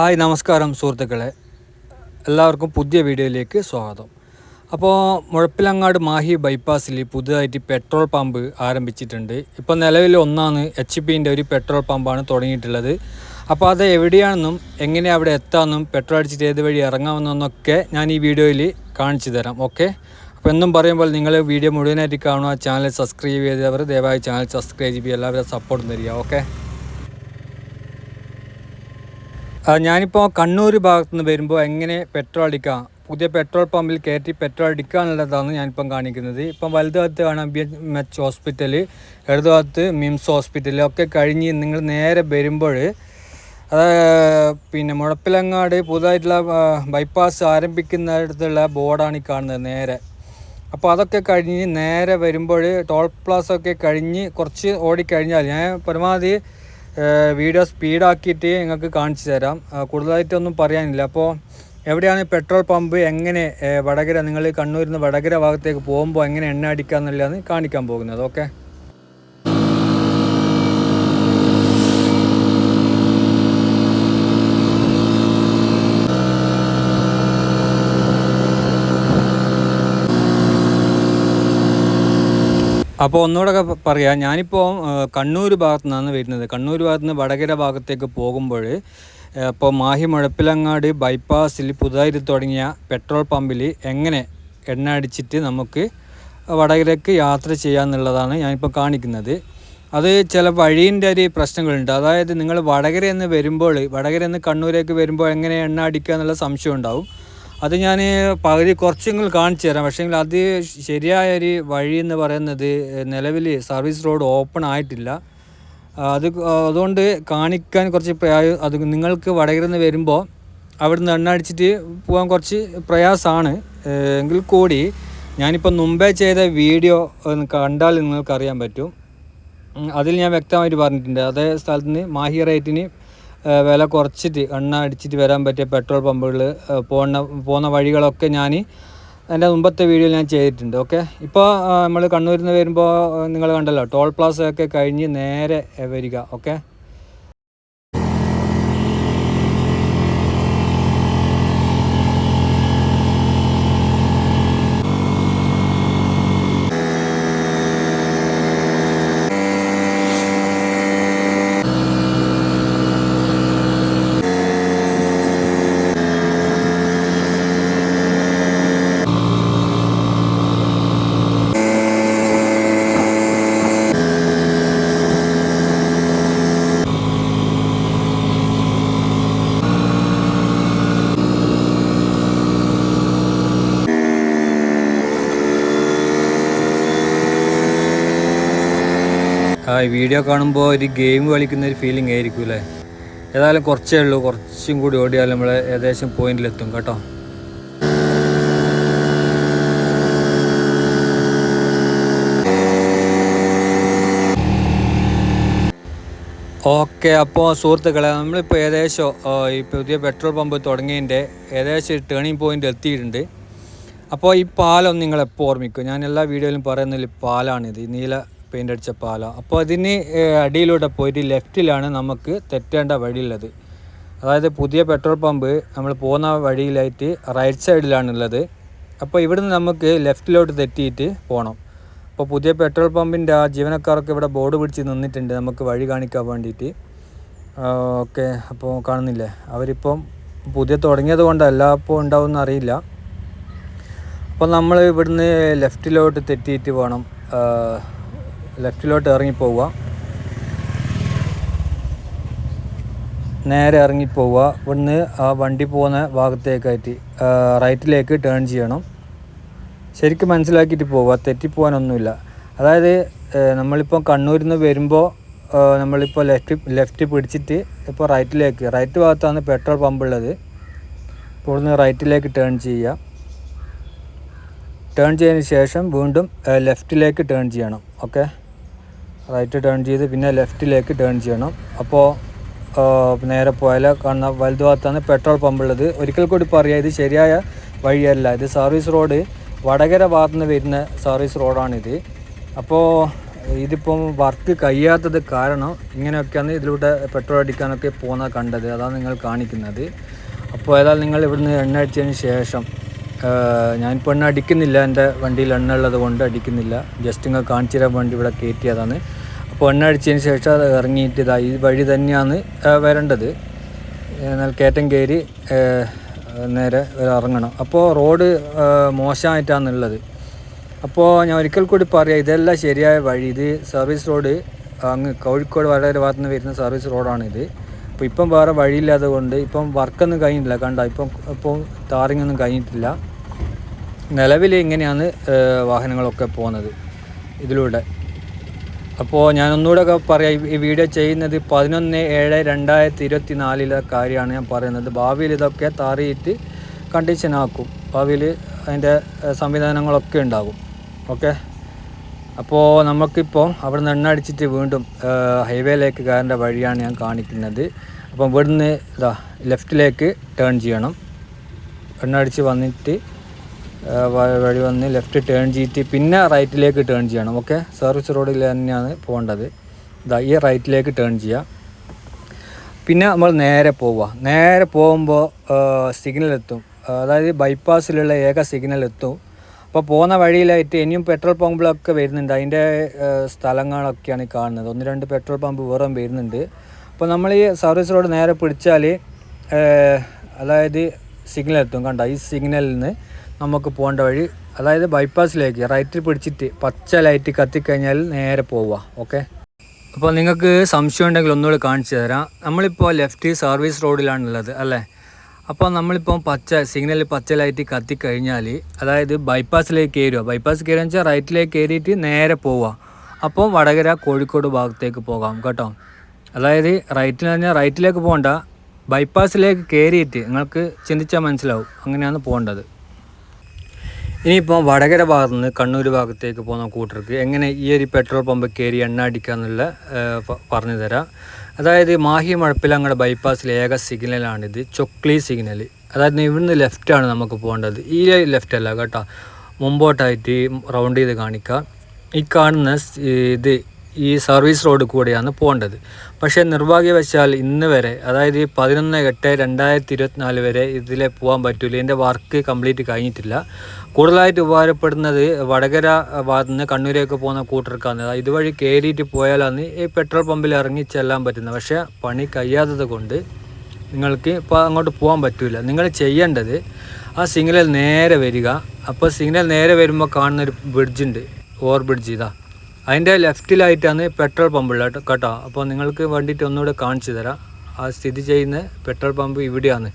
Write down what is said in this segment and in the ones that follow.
Hi നമസ്കാരം സുഹൃത്തുക്കളെ. എല്ലാവർക്കും പുതിയ വീഡിയോയിലേക്ക് സ്വാഗതം. അപ്പോൾ മുഴപ്പിലങ്ങാട് മാഹി ബൈപ്പാസിൽ പുതുതായിട്ട് പെട്രോൾ പമ്പ് ആരംഭിച്ചിട്ടുണ്ട്. ഇപ്പോൾ നിലവിൽ ഒന്നാണ് എച്ച് പിന്റെ ഒരു പെട്രോൾ പമ്പാണ് തുടങ്ങിയിട്ടുള്ളത്. അപ്പോൾ അത് എവിടെയാണെന്നും എങ്ങനെ അവിടെ എത്താമെന്നും പെട്രോൾ അടിച്ചിട്ട് ഏത് വഴി ഇറങ്ങാമെന്നൊക്കെ ഞാൻ ഈ വീഡിയോയിൽ കാണിച്ചു തരാം. ഓക്കെ? അപ്പോൾ എന്നും പറയുമ്പോൾ നിങ്ങൾ വീഡിയോ മുഴുവനായിട്ട് കാണുക. ചാനൽ സബ്സ്ക്രൈബ് ചെയ്തവർ ദയവായി ചാനൽ സബ്സ്ക്രൈബ് ചെയ്യുക. എല്ലാവരും സപ്പോർട്ടും തരിക. ഓക്കെ ആ, ഞാനിപ്പോൾ കണ്ണൂർ ഭാഗത്തു നിന്ന് വരുമ്പോൾ എങ്ങനെ പെട്രോൾ അടിക്കാം? പുതിയ പെട്രോൾ പമ്പിൽ കയറ്റി പെട്രോൾ അടിക്കുക എന്നുള്ളതാണ് ഞാനിപ്പം കാണിക്കുന്നത്. ഇപ്പം വലതു ഭാഗത്ത് കാണാം ബി എച്ച് ഹോസ്പിറ്റൽ ഇടതു ഭാഗത്ത് മിംസ് ഹോസ്പിറ്റൽ ഒക്കെ കഴിഞ്ഞ് നിങ്ങൾ നേരെ വരുമ്പോൾ അത് പിന്നെ മുഴപ്പിലങ്ങാട് പുതുതായിട്ടുള്ള ബൈപ്പാസ് ആരംഭിക്കുന്നിടത്തുള്ള ബോർഡാണ് ഈ കാണുന്നത് നേരെ. അപ്പോൾ അതൊക്കെ കഴിഞ്ഞ് നേരെ വരുമ്പോൾ ടോൾ പ്ലാസ ഒക്കെ കഴിഞ്ഞ് കുറച്ച് ഓടിക്കഴിഞ്ഞാൽ ഞാൻ പരമാവധി വീഡിയോ സ്പീഡാക്കിയിട്ട് നിങ്ങൾക്ക് കാണിച്ചു തരാം. കൂടുതലായിട്ടൊന്നും പറയാനില്ല. അപ്പോൾ എവിടെയാണ് പെട്രോൾ പമ്പ് എങ്ങനെ വടകര നിങ്ങൾ കണ്ണൂരിൽ നിന്ന് വടകര ഭാഗത്തേക്ക് പോകുമ്പോൾ എങ്ങനെ എണ്ണ അടിക്കുക എന്നുള്ളതാണ് കാണിക്കാൻ പോകുന്നത്. ഓക്കെ അപ്പോൾ ഒന്നുകൂടെ പറയാം. ഞാനിപ്പോൾ കണ്ണൂർ ഭാഗത്തു നിന്നാണ് വരുന്നത്. കണ്ണൂർ ഭാഗത്ത് നിന്ന് വടകര ഭാഗത്തേക്ക് പോകുമ്പോൾ ഇപ്പോൾ മാഹി മുഴപ്പിലങ്ങാട് ബൈപ്പാസിൽ പുതുതായിട്ട് തുടങ്ങിയ പെട്രോൾ പമ്പിൽ എങ്ങനെ എണ്ണ അടിച്ചിട്ട് നമുക്ക് വടകരയ്ക്ക് യാത്ര ചെയ്യാമെന്നുള്ളതാണ് ഞാനിപ്പോൾ കാണിക്കുന്നത്. അത് ചില വഴീന്റെ ഒരു പ്രശ്നങ്ങളുണ്ട്. അതായത് നിങ്ങൾ വടകര എന്ന് വരുമ്പോൾ വടകര എന്ന് കണ്ണൂരേക്ക് വരുമ്പോൾ എങ്ങനെ എണ്ണ അടിക്കുക എന്നുള്ള സംശയം ഉണ്ടാവും. അത് ഞാൻ പകുതി കുറച്ചെങ്കിലും കാണിച്ചു തരാം. പക്ഷേ അത് ശരിയായൊരു വഴി എന്ന് പറയുന്നത് നിലവിൽ സർവീസ് റോഡ് ഓപ്പൺ ആയിട്ടില്ല. അത് അതുകൊണ്ട് കാണിക്കാൻ കുറച്ച് പ്രയാ- അത് നിങ്ങൾക്ക് വടകര നിന്ന് വരുമ്പോൾ അവിടുന്ന് എണ്ണ അടിച്ചിട്ട് പോകാൻ കുറച്ച് പ്രയാസമാണ്. എങ്കിൽ കൂടി ഞാനിപ്പോൾ മുമ്പേ ചെയ്ത വീഡിയോ കണ്ടാൽ നിങ്ങൾക്ക് അറിയാൻ പറ്റും അതിൽ ഞാൻ വ്യക്തമായിട്ട് പറഞ്ഞിട്ടുണ്ട്. അതേ സ്ഥലത്ത് നിന്ന് മാഹി റേറ്റിന് വില കുറച്ചിട്ട് എണ്ണ അടിച്ചിട്ട് വരാൻ പറ്റിയ പെട്രോൾ പമ്പുകൾ പോകുന്ന പോകുന്ന വഴികളൊക്കെ ഞാൻ എന്റെ മുമ്പത്തെ വീഡിയോയിൽ ഞാൻ ചെയ്തിട്ടുണ്ട് ഓക്കെ? ഇപ്പോൾ നമ്മൾ കണ്ണൂരിൽ നിന്ന് വരുമ്പോൾ നിങ്ങൾ കണ്ടല്ലോ ടോൾ പ്ലാസ ഒക്കെ കഴിഞ്ഞ് നേരെ വരിക ഓക്കെ? വീഡിയോ കാണുമ്പോൾ ഒരു ഗെയിം കളിക്കുന്ന ഒരു ഫീലിംഗ് ആയിരിക്കും അല്ലേ ഏതായാലും കുറച്ചേ ഉള്ളൂ. കുറച്ചും കൂടി ഓടിയാൽ നമ്മൾ ഏകദേശം പോയിന്റിലെത്തും കേട്ടോ. ഓക്കെ അപ്പോൾ സുഹൃത്തുക്കളെ നമ്മളിപ്പോൾ ഏകദേശം ഈ പുതിയ പെട്രോൾ പമ്പ് തുടങ്ങിയതിന്റെ ഏകദേശം ടേണിംഗ് പോയിന്റ് എത്തിയിട്ടുണ്ട്. അപ്പോൾ ഈ പാലം നിങ്ങൾ എപ്പോൾ ഓർമ്മിക്കും. ഞാൻ എല്ലാ വീഡിയോയിലും പറയുന്നതിൽ പാലാണിത്. ഈ നീല പെയിന്റ് അടിച്ച പാലം. അപ്പോൾ അതിന് അടിയിലൂടെ പോയിട്ട് ലെഫ്റ്റിലാണ് നമുക്ക് തെറ്റേണ്ട വഴിയുള്ളത്. അതായത് പുതിയ പെട്രോൾ പമ്പ് നമ്മൾ പോകുന്ന വഴിയിലായിട്ട് റൈറ്റ് സൈഡിലാണുള്ളത്. അപ്പോൾ ഇവിടുന്ന് നമുക്ക് ലെഫ്റ്റിലോട്ട് തെറ്റിയിട്ട് പോകണം. അപ്പോൾ പുതിയ പെട്രോൾ പമ്പിന്റെ ആ ജീവനക്കാരൊക്കെ ഇവിടെ ബോർഡ് പിടിച്ച് നിന്നിട്ടുണ്ട്. നമുക്ക് വഴി കാണിക്കാൻ വേണ്ടിയിട്ട്. ഓക്കെ. അപ്പോൾ കാണുന്നില്ലേ? അവരിപ്പം പുതിയ തുടങ്ങിയത് കൊണ്ടല്ല അപ്പോൾ ഉണ്ടാവുമെന്ന് അറിയില്ല. അപ്പോൾ നമ്മൾ ഇവിടുന്ന് ലെഫ്റ്റിലോട്ട് തെറ്റിയിട്ട് വേണം ലെഫ്റ്റിലോട്ട് ഇറങ്ങിപ്പോവുക. നേരെ ഇറങ്ങിപ്പോവുക. ഇവിടുന്ന് ആ വണ്ടി പോകുന്ന ഭാഗത്തേക്കായിട്ട് റൈറ്റിലേക്ക് ടേൺ ചെയ്യണം. ശരിക്കും മനസ്സിലാക്കിയിട്ട് പോവുക. തെറ്റിപ്പോകാനൊന്നുമില്ല അതായത് നമ്മളിപ്പോൾ കണ്ണൂരിൽ നിന്ന് വരുമ്പോൾ നമ്മളിപ്പോൾ ലെഫ്റ്റ് ലെഫ്റ്റ് പിടിച്ചിട്ട് ഇപ്പോൾ റൈറ്റിലേക്ക് റൈറ്റ് ഭാഗത്താണ് പെട്രോൾ പമ്പ് ഉള്ളത് ഇവിടുന്ന് റൈറ്റിലേക്ക് ടേൺ ചെയ്യുക. ടേൺ ചെയ്തതിന് ശേഷം വീണ്ടും ലെഫ്റ്റിലേക്ക് ടേൺ ചെയ്യണം ഓക്കെ റൈറ്റ് ടേൺ ചെയ്ത് പിന്നെ ലെഫ്റ്റിലേക്ക് ടേൺ ചെയ്യണം. അപ്പോൾ നേരെ പോയാൽ കാണുന്ന വലതു ഭാഗത്താണ് പെട്രോൾ പമ്പ് ഉള്ളത്. ഒരിക്കൽ കൂടി പറയാം ഇത് ശരിയായ വഴിയല്ല. ഇത് സർവീസ് റോഡ് വടകര ഭാഗത്തു നിന്ന് വരുന്ന സർവീസ് റോഡാണിത് അപ്പോൾ ഇതിപ്പം വർക്ക് കഴിയാത്തത് കാരണം ഇങ്ങനെയൊക്കെയാണ് ഇതിലൂടെ പെട്രോൾ അടിക്കാനൊക്കെ പോകുന്ന കണ്ടത്. അതാണ് നിങ്ങൾ കാണിക്കുന്നത്. അപ്പോൾ ഏതായാലും നിങ്ങൾ ഇവിടുന്ന് എണ്ണ അടിച്ചതിന് ശേഷം ഞാനിപ്പോൾ എണ്ണ അടിക്കുന്നില്ല. എന്റെ വണ്ടിയിൽ എണ്ണ ഉള്ളത് കൊണ്ട് അടിക്കുന്നില്ല. ജസ്റ്റ് ഇങ്ങനെ കാണിച്ചു തരാൻ വേണ്ടി ഇവിടെ കയറ്റിയതാണ്. അപ്പോൾ എണ്ണ അടിച്ചതിന് ശേഷം അത് ഇറങ്ങിയിട്ട് ഇതാ ഈ വഴി തന്നെയാണ് വരേണ്ടത്. എന്നാൽ കയറ്റം കയറി നേരെ ഇറങ്ങണം. അപ്പോൾ റോഡ് മോശമായിട്ടാണുള്ളത്. അപ്പോൾ ഞാൻ ഒരിക്കൽ കൂടി പറയാം ഇതെല്ലാം ശരിയായ വഴി. ഇത് സർവീസ് റോഡ് അങ്ങ് കോഴിക്കോട് വളരെ ഭാഗത്ത് നിന്ന് വരുന്ന സർവീസ് റോഡാണിത്. അപ്പോൾ ഇപ്പം വേറെ വഴിയില്ലാതെ കൊണ്ട് ഇപ്പം വർക്കൊന്നും കഴിഞ്ഞിട്ടില്ല. കണ്ട ഇപ്പം ഇപ്പം ടാറിംഗ് ഒന്നും കഴിഞ്ഞിട്ടില്ല. നിലവിൽ ഇങ്ങനെയാണ് വാഹനങ്ങളൊക്കെ പോകുന്നത് ഇതിലൂടെ? അപ്പോൾ ഞാൻ ഒന്നുകൂടെ ഒക്കെ പറയാം ഈ- വീഡിയോ ചെയ്യുന്നത് പതിനൊന്ന് ഏഴ് രണ്ടായിരത്തി ഇരുപത്തി നാലിലെ കാര്യമാണ് ഞാൻ പറയുന്നത്. ഭാവിയിൽ ഇതൊക്കെ താറിയിട്ട് കണ്ടീഷൻ ആക്കും. ഭാവിയിൽ അതിന്റെ സംവിധാനങ്ങളൊക്കെ ഉണ്ടാകും. ഓക്കെ? അപ്പോൾ നമുക്കിപ്പോൾ അവിടെ നിന്ന് എണ്ണ അടിച്ചിട്ട് വീണ്ടും ഹൈവേയിലേക്ക് കയറേണ്ട വഴിയാണ് ഞാൻ കാണിക്കുന്നത്. അപ്പം ഇവിടുന്ന് ഇതാ ലെഫ്റ്റിലേക്ക് ടേൺ ചെയ്യണം. എണ്ണ അടിച്ച് വന്നിട്ട് വഴി വന്ന് ലെഫ്റ്റ് ടേൺ ചെയ്തിട്ട് പിന്നെ റൈറ്റിലേക്ക് ടേൺ ചെയ്യണം ഓക്കെ സർവീസ് റോഡിൽ തന്നെയാണ് പോകേണ്ടത്. ഇതാ ഈ റൈറ്റിലേക്ക് ടേൺ ചെയ്യുക പിന്നെ നമ്മൾ നേരെ പോവുക. നേരെ പോകുമ്പോൾ സിഗ്നൽ എത്തും. അതായത് ബൈപ്പാസിലുള്ള ഏക സിഗ്നൽ എത്തും. അപ്പോൾ പോകുന്ന വഴിയിലായിട്ട് ഇനിയും പെട്രോൾ പമ്പുകളൊക്കെ വരുന്നുണ്ട്. അതിന്റെ സ്ഥലങ്ങളൊക്കെയാണ് കാണുന്നത്. ഒന്ന് രണ്ട് പെട്രോൾ പമ്പ് വേറെ വരുന്നുണ്ട്. അപ്പോൾ നമ്മൾ ഈ സർവീസ് റോഡ് നേരെ പിടിച്ചാൽ അതായത് സിഗ്നൽ എത്തും. കണ്ട? ഈ സിഗ്നലിൽ നിന്ന് നമുക്ക് പോകേണ്ട വഴി അതായത് ബൈപ്പാസിലേക്ക് റൈറ്റിൽ പിടിച്ചിട്ട് പച്ച ലൈറ്റ് കത്തിക്കഴിഞ്ഞാൽ നേരെ പോവുക ഓക്കെ അപ്പോൾ നിങ്ങൾക്ക് സംശയം ഉണ്ടെങ്കിൽ ഒന്നുകൂടി കാണിച്ചു തരാം. നമ്മളിപ്പോൾ ലെഫ്റ്റ് സർവീസ് റോഡിലാണുള്ളത് അല്ലേ? അപ്പോൾ നമ്മളിപ്പോൾ പച്ച സിഗ്നൽ പച്ച ലൈറ്റ് കത്തിക്കഴിഞ്ഞാൽ അതായത് ബൈപ്പാസിലേക്ക് കയറുക. ബൈപ്പാസ് കയറുക വെച്ചാൽ റൈറ്റിലേക്ക് കയറിയിട്ട് നേരെ പോവുക. അപ്പോൾ വടകര കോഴിക്കോട് ഭാഗത്തേക്ക് പോകാം കേട്ടോ? അതായത് റൈറ്റിൽ പറഞ്ഞാൽ റൈറ്റിലേക്ക് പോകണ്ട ബൈപ്പാസിലേക്ക് കയറിയിട്ട് നിങ്ങൾക്ക് ചിന്തിച്ചാൽ മനസ്സിലാവും അങ്ങനെയാണ് പോകേണ്ടത്. ഇനിയിപ്പോൾ വടകര ഭാഗത്തു നിന്ന് കണ്ണൂർ ഭാഗത്തേക്ക് പോകുന്ന കൂട്ടർക്ക് എങ്ങനെ ഈ ഒരു പെട്രോൾ പമ്പ് കയറി എണ്ണ അടിക്കാന്നുള്ള പറഞ്ഞു തരാം. അതായത് മാഹി മഴപ്പിലങ്ങടെ ബൈപ്പാസിലെ ഏക സിഗ്നലാണിത് ചൊക്ലി സിഗ്നൽ അതായത് ഇവിടുന്ന് ലെഫ്റ്റാണ് നമുക്ക് പോകേണ്ടത്. ഈ ലെഫ്റ്റ് അല്ല കേട്ടോ. മുമ്പോട്ടായിട്ട് റൗണ്ട് ചെയ്ത് കാണിക്കാം. ഈ കാണുന്ന ഇത് ഈ സർവീസ് റോഡ് കൂടെയാണ് പോകേണ്ടത്. പക്ഷേ നിർഭാഗ്യവശാൽ ഇന്ന് വരെ അതായത് പതിനൊന്ന് എട്ട് രണ്ടായിരത്തി ഇരുപത്തിനാല് വരെ ഇതിലെ പോകാൻ പറ്റില്ല ഇതിന്റെ വർക്ക് കംപ്ലീറ്റ് കഴിഞ്ഞിട്ടില്ല. കൂടുതലായിട്ട് ഉപകാരപ്പെടുന്നത് വടകര ഭാഗത്ത് നിന്ന് കണ്ണൂരേക്ക് പോകുന്ന കൂട്ടർക്കാണ്. ഇതുവഴി കയറിയിട്ട് പോയാലാണ് ഈ പെട്രോൾ പമ്പിൽ ഇറങ്ങി ചെല്ലാൻ പറ്റുന്നത്. പക്ഷേ പണി കഴിയാത്തത് കൊണ്ട് നിങ്ങൾക്ക് ഇപ്പോൾ അങ്ങോട്ട് പോകാൻ പറ്റില്ല നിങ്ങൾ ചെയ്യേണ്ടത് ആ സിഗ്നൽ നേരെ വരിക. അപ്പോൾ സിഗ്നൽ നേരെ വരുമ്പോൾ കാണുന്ന ഒരു ബ്രിഡ്ജ് ഉണ്ട്. ഓവർ ബ്രിഡ്ജ് ഇതാ. അതിന്റെ ലെഫ്റ്റിലായിട്ടാണ് പെട്രോൾ പമ്പ് ഉള്ളത് കേട്ടോ. അപ്പോൾ നിങ്ങൾക്ക് വേണ്ടിയിട്ട് ഒന്നുകൂടെ കാണിച്ചു തരാം. ആ സ്ഥിതി ചെയ്യുന്ന പെട്രോൾ പമ്പ് ഇവിടെയാണ്.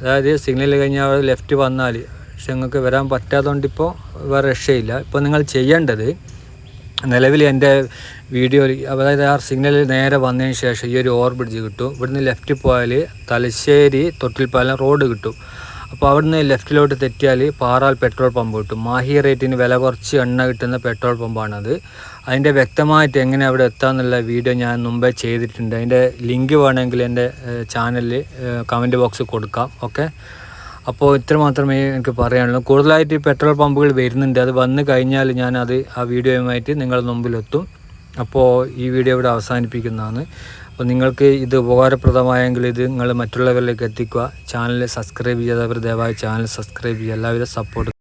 അതായത് സിഗ്നൽ കഴിഞ്ഞാൽ ലെഫ്റ്റ് വന്നാൽ പക്ഷെ നിങ്ങൾക്ക് വരാൻ പറ്റാത്തതുകൊണ്ട് ഇപ്പോൾ വേറെ രക്ഷയില്ല. ഇപ്പോൾ നിങ്ങൾ ചെയ്യേണ്ടത് നിലവിൽ എന്റെ വീഡിയോയിൽ അതായത് ആ സിഗ്നലിൽ നേരെ വന്നതിന് ശേഷം ഈ ഒരു ഓവർ ബ്രിഡ്ജ് കിട്ടും. ഇവിടുന്ന് ലെഫ്റ്റ് പോയാൽ തലശ്ശേരി തൊട്ടിൽപ്പാലം റോഡ് കിട്ടും. അപ്പോൾ അവിടുന്ന് ലെഫ്റ്റിലോട്ട് തെറ്റിയാൽ പാറാൽ പെട്രോൾ പമ്പ് കിട്ടും. മാഹി റേറ്റിന് വില കുറച്ച് എണ്ണ കിട്ടുന്ന പെട്രോൾ പമ്പാണത്. അതിന്റെ വ്യക്തമായിട്ട് എങ്ങനെ അവിടെ എത്താമെന്നുള്ള വീഡിയോ ഞാൻ മുമ്പേ ചെയ്തിട്ടുണ്ട്. അതിന്റെ ലിങ്ക് വേണമെങ്കിൽ എന്റെ ചാനലിൽ കമന്റ് ബോക്സിൽ കൊടുക്കാം. ഓക്കെ? അപ്പോൾ ഇത്ര മാത്രമേ എനിക്ക് പറയാനുള്ളൂ. കൂടുതലായിട്ട് പെട്രോൾ പമ്പുകൾ വരുന്നുണ്ട്. അത് വന്നു കഴിഞ്ഞാൽ ഞാനത് ആ വീഡിയോയുമായിട്ട് നിങ്ങളുടെ മുമ്പിലെത്തും. അപ്പോൾ ഈ വീഡിയോ ഇവിടെ അവസാനിപ്പിക്കുന്നതാണ്. അപ്പോൾ നിങ്ങൾക്ക് ഇത് ഉപകാരപ്രദമായെങ്കിൽ ഇത് നിങ്ങൾ മറ്റുള്ളവരിലേക്ക് എത്തിക്കുക. ചാനൽ സബ്സ്ക്രൈബ് ചെയ്യാത്തവർ ദയവായി ചാനൽ സബ്സ്ക്രൈബ് ചെയ്യുക. എല്ലാവിധ സപ്പോർട്ട്